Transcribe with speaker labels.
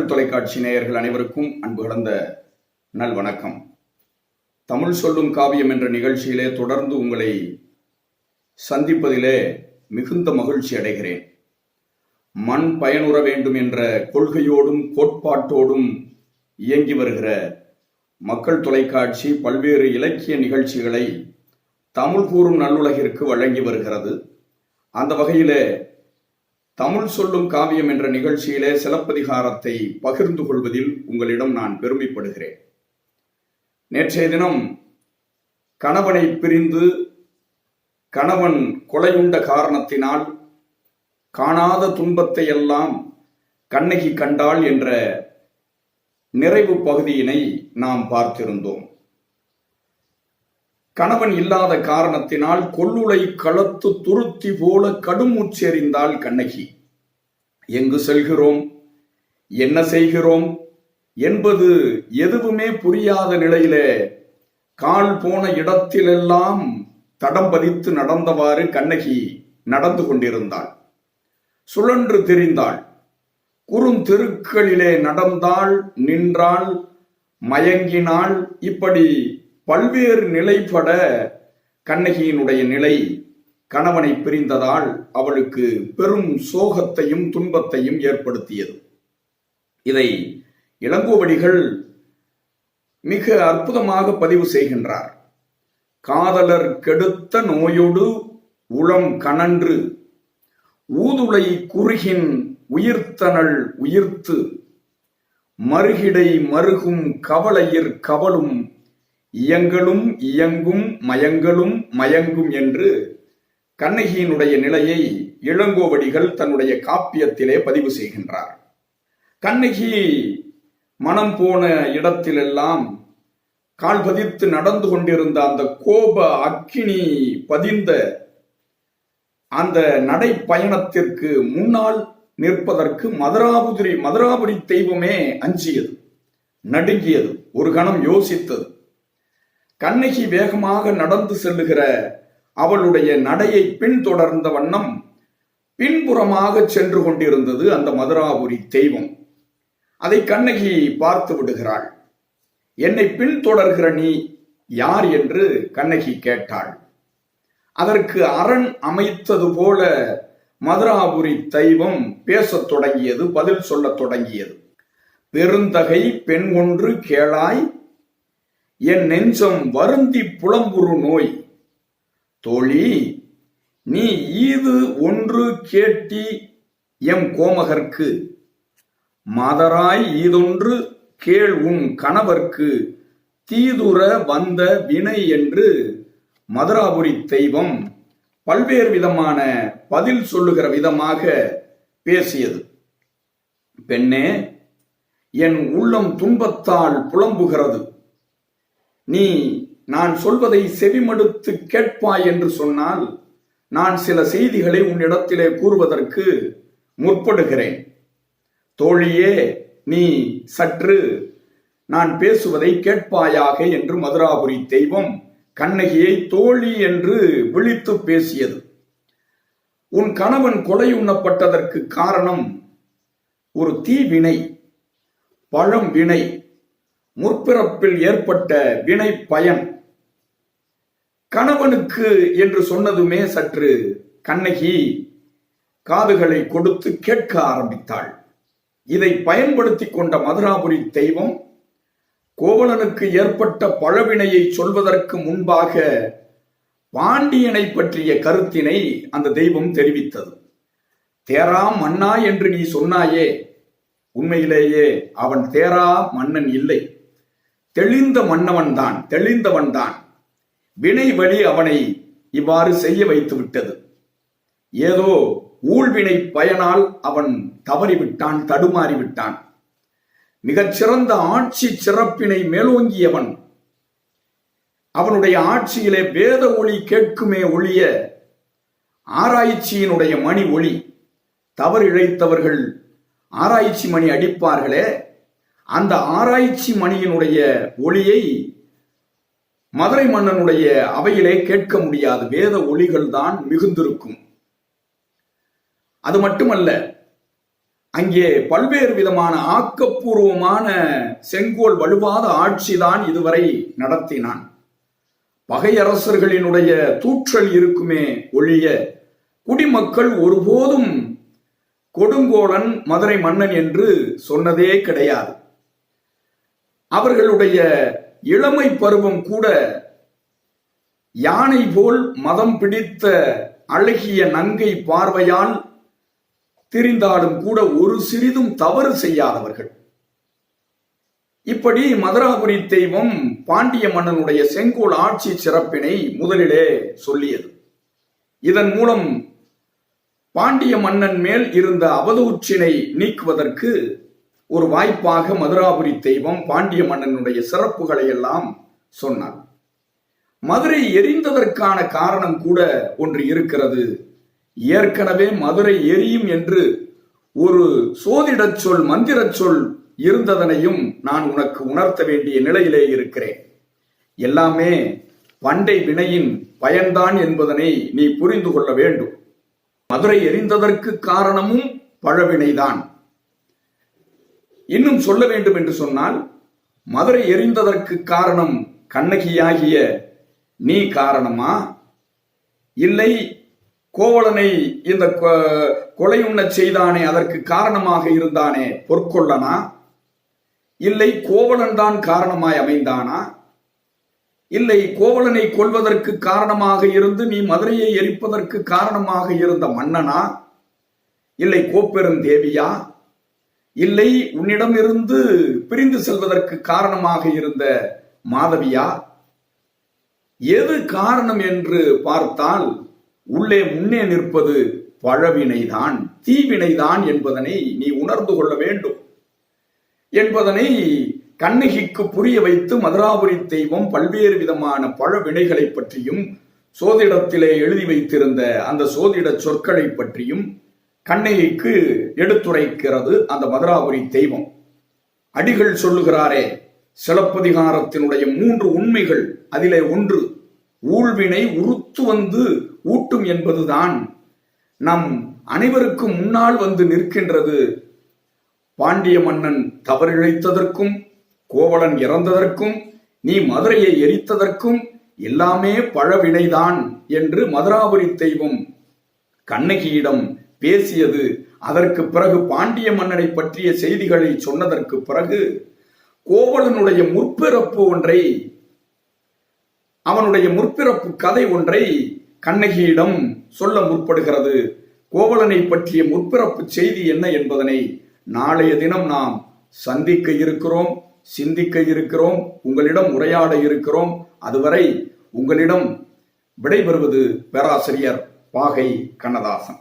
Speaker 1: மக்கள் தொலைக்காட்சி நேயர்கள் அனைவருக்கும் அன்பு கலந்த நல் வணக்கம். தமிழ் சொல்லும் காவியம் என்ற நிகழ்ச்சியிலே தொடர்ந்து உங்களை சந்திப்பதிலே மிகுந்த மகிழ்ச்சி அடைகிறேன். மண் பயனுற வேண்டும் என்ற கொள்கையோடும் கோட்பாட்டோடும் இயங்கி வருகிற மக்கள் தொலைக்காட்சி பல்வேறு இலக்கிய நிகழ்ச்சிகளை தமிழ் கூறும் நல்லுலகிற்கு வழங்கி வருகிறது. அந்த வகையிலே தமிழ் சொல்லும் காவியம் என்ற நிகழ்ச்சியிலே சிலப்பதிகாரத்தை பகிர்ந்து கொள்வதில் உங்களிடம் நான் பெருமைப்படுகிறேன். நேற்றைய தினம் கணவனை பிரிந்து கணவன் கொலையுண்ட காரணத்தினால் காணாத துன்பத்தை எல்லாம் கண்ணகி கண்டாள் என்ற நிறைவு பகுதியினை நாம் பார்த்திருந்தோம். கணவன் இல்லாத காரணத்தினால் கொல்லுளை களத்து துருத்தி போல கடுமூச்செறிந்தாள் கண்ணகி. எங்கு செல்கிறோம்? என்ன செய்கிறோம்? என்பது எதுவுமே புரியாத நிலையிலே கால் போன இடத்திலெல்லாம் தடம் பதித்து நடந்தவாறு கண்ணகி நடந்து கொண்டிருந்தாள். சுழன்று திரிந்தாள். குறுந்தெருக்களிலே நடந்தாள் நின்றாள் மயங்கினாள். இப்படி பல்வேறு நிலைப்பட கண்ணகியினுடைய நிலை கணவனை பிரிந்ததால் அவளுக்கு பெரும் சோகத்தையும் துன்பத்தையும் ஏற்படுத்தியது. இதை இளங்கோவடிகள் மிக அற்புதமாக பதிவு செய்கின்றார். காதலர் கெடுத்த நோயோடு உளம் கனன்று ஊதுளை குறுகின் உயிர்த்தனல் உயிர்த்து மறுகிடை மருகும் கவலையிற் கவலும் இயங்களும் இயங்கும் மயங்களும் மயங்கும் என்று கண்ணகியினுடைய நிலையை இளங்கோவடிகள் தன்னுடைய காப்பியத்திலே பதிவு செய்கின்றார். கண்ணகி மனம் போன இடத்திலெல்லாம் கால் பதித்து நடந்து கொண்டிருந்த அந்த கோப அக்கினி பதிந்த அந்த நடைப்பயணத்திற்கு முன்னால் நிற்பதற்கு மதுராபுரி மதுராபுரி தெய்வமே அஞ்சியது நடுங்கியது ஒரு கணம் யோசித்தது. கண்ணகி வேகமாக நடந்து செல்லுகிற அவளுடைய நடையை பின்தொடர்ந்த வண்ணம் பின்புறமாக சென்று கொண்டிருந்தது அந்த மதுராபுரி தெய்வம். அதை கண்ணகி பார்த்து விடுகிறாள். என்னை பின்தொடர்கிற நீ யார்? என்று கண்ணகி கேட்டாள். அதற்கு அரண் அமைத்தது போல மதுராபுரி தெய்வம் பேசத் தொடங்கியது பதில் சொல்லத் தொடங்கியது. பெருந்தகை பெண் ஒன்று கேளாய் என் நெஞ்சம் வருந்தி புலம்புறு நோய். தோழி நீ ஈது ஒன்று கேட்டி எம் கோமகர்க்கு. மாதராய் ஈதொன்று கேள் உன் கணவர்க்கு. தீதுர வந்த வினை என்று மதுராபுரி தெய்வம் பல்வேறு விதமான பதில் சொல்லுகிற விதமாக பேசியது. பெண்ணே என் உள்ளம் துன்பத்தால் புலம்புகிறது. நீ நான் சொல்வதை செவிமடுத்து கேட்பாய் என்று சொன்னால் நான் சில செய்திகளை உன்னிடத்திலே கூறுவதற்கு முற்படுகிறேன். தோழியே நீ சற்று நான் பேசுவதை கேட்பாயாக என்று மதுராபுரி தெய்வம் கண்ணகியை தோழி என்று விழித்து பேசியது. உன் கணவன் கொலை உண்ணப்பட்டதற்கு காரணம் ஒரு தீவினை பழம் வினை முற்பிறப்பில் ஏற்பட்ட வினை பயன் கணவனுக்கு என்று சொன்னதுமே சற்று கண்ணகி காதுகளை கொடுத்து கேட்க ஆரம்பித்தாள். இதை பயன்படுத்தி கொண்ட மதுராபுரி தெய்வம் கோவலனுக்கு ஏற்பட்ட பழவினையை சொல்வதற்கு முன்பாக பாண்டியனை பற்றிய கருத்தினை அந்த தெய்வம் தெரிவித்தது. தேரா மன்னா என்று நீ சொன்னாயே உண்மையிலேயே அவன் தேரா மன்னன் இல்லை. தெளிந்த மன்னவன் தான் தெளிந்தவன் தான். வினை வழி அவனை இவ்வாறு செய்ய வைத்து விட்டது. ஏதோ ஊழ்வினை பயனால் அவன் தவறிவிட்டான் தடுமாறி விட்டான் ஆட்சி சிறப்பினை மேலோங்கியவன். அவனுடைய ஆட்சியிலே வேத ஒளி கேட்குமே ஒளிய ஆராய்ச்சியினுடைய மணி ஒளி. தவறு இழைத்தவர்கள் ஆராய்ச்சி மணி அடிப்பார்களே அந்த ஆராய்ச்சி மணியினுடைய ஒளியை மதுரை மன்னனுடைய அவையிலே கேட்க முடியாது. வேத ஒளிகள் தான் மிகுந்திருக்கும். அது மட்டுமல்ல அங்கே பல்வேறு விதமான ஆக்கப்பூர்வமான செங்கோல் வலுவாத ஆட்சிதான் இதுவரை நடத்தினான். பகையரசர்களினுடைய தூற்றல் இருக்குமே ஒழிய குடிமக்கள் ஒருபோதும் கொடுங்கோலன் மதுரை மன்னன் என்று சொன்னதே கிடையாது. அவர்களுடைய இளமை பருவம் கூட யானை போல் மதம் பிடித்த அழகிய நங்கை பார்வையால் திரிந்தாலும் கூட ஒரு சிறிதும் தவறு செய்யாதவர்கள். இப்படி மதுராபுரி தெய்வம் பாண்டிய மன்னனுடைய செங்கோல் ஆட்சி சிறப்பினை முதலிலே சொல்லியது. இதன் மூலம் பாண்டிய மன்னன் மேல் இருந்த அவதூற்றினை நீக்குவதற்கு ஒரு வாய்ப்பாக மதுராபுரி தெய்வம் பாண்டிய மன்னனுடைய சிறப்புகளை எல்லாம் சொன்னார் மதுரை எரிந்ததற்கான காரணம் கூட ஒன்று இருக்கிறது. ஏற்கனவே மதுரை எரியும் என்று ஒரு சோதிடச் சொல் மந்திரச் சொல் இருந்ததனையும் நான் உனக்கு உணர்த்த வேண்டிய நிலையிலே இருக்கிறேன். எல்லாமே பண்டை வினையின் பயன்தான் என்பதனை நீ புரிந்து கொள்ள வேண்டும். மதுரை எரிந்ததற்கு காரணமும் பழவினைதான். இன்னும் சொல்ல வேண்டும் என்று சொன்னால் மதுரை எரிந்ததற்கு காரணம் கண்ணகியாகிய நீ காரணமா? இல்லை கோவலனை இந்த கொ- கொலை உண்ணச் செய்தானே அதற்கு காரணமாக இருந்தானே பொற்கொள்ளனா? இல்லை கோவலன் தான் காரணமாய் அமைந்தானா? இல்லை கோவலனை கொள்வதற்கு காரணமாக இருந்து நீ மதுரையை எரிப்பதற்கு காரணமாக இருந்த மன்னனா? இல்லை கோப்பெருந்தேவியா? இல்லை உன்னிடமிருந்து பிரிந்து செல்வதற்கு காரணமாக இருந்த மாதவியா? எது காரணம் என்று பார்த்தால் உள்ளே முன்னே நிற்பது பழவினைதான் தீவினைதான் என்பதனை நீ உணர்ந்து கொள்ள வேண்டும். என்பதனை கண்ணகிக்கு புரிய வைத்து மதுராபுரி தெய்வம் பல்வேறு விதமான பழவினைகளை பற்றியும் சோதிடத்திலே எழுதி வைத்திருந்த அந்த சோதிட சொற்களை பற்றியும் கண்ணகிக்கு எடுத்துரைக்கிறது அந்த மதுராபுரி தெய்வம். அடிகள் சொல்லுகிறாரே சிலப்பதிகாரத்தினுடைய மூன்று உண்மைகள் அதிலே ஒன்று ஊழ்வினை உறுத்து வந்து ஊட்டும் என்பதுதான். நம் அனைவருக்கும் முன்னால் வந்து நிற்கின்றது. பாண்டிய மன்னன் தவறிழைத்ததற்கும் கோவலன் இறந்ததற்கும் நீ மதுரையை எரித்ததற்கும் எல்லாமே பழவினைதான் என்று மதுராபுரி தெய்வம் கண்ணகியிடம் பேசியது. அதற்கு பிறகு பாண்டிய மன்னனை பற்றிய செய்திகளை சொன்னதற்கு பிறகு கோவலனுடைய முற்பிறப்பு ஒன்றை அவனுடைய முற்பிறப்பு கதை ஒன்றை கண்ணகியிடம் சொல்ல முற்படுகிறது. கோவலனை பற்றிய முற்பிறப்பு செய்தி என்ன என்பதனை நாளைய தினம் நாம் சந்திக்க இருக்கிறோம் சிந்திக்க இருக்கிறோம் உங்களிடம் உரையாட இருக்கிறோம். அதுவரை உங்களிடம் விடைபெறுவது பேராசிரியர் பாகை கண்ணதாசன்.